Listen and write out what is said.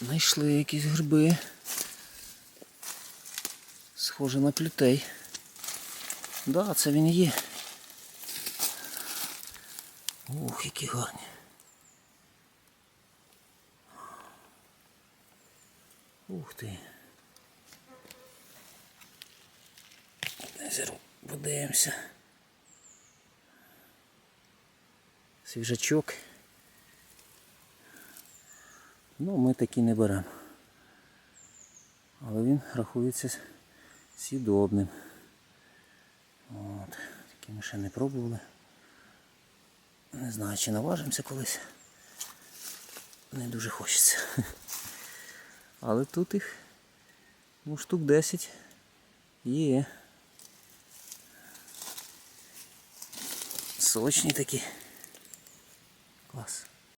Знайшли якісь гриби. Схоже на плютей. Да, це він є. Ух, які гарні. Ух ти. Зараз подивимося. Свіжачок. Ну, ми такі не беремо. Але він рахується сідобним. От. Такі ми ще не пробували. Не знаю, чи наважимося колись. Не дуже хочеться. Але тут їх ну, штук 10 є. Сочні такі. Клас.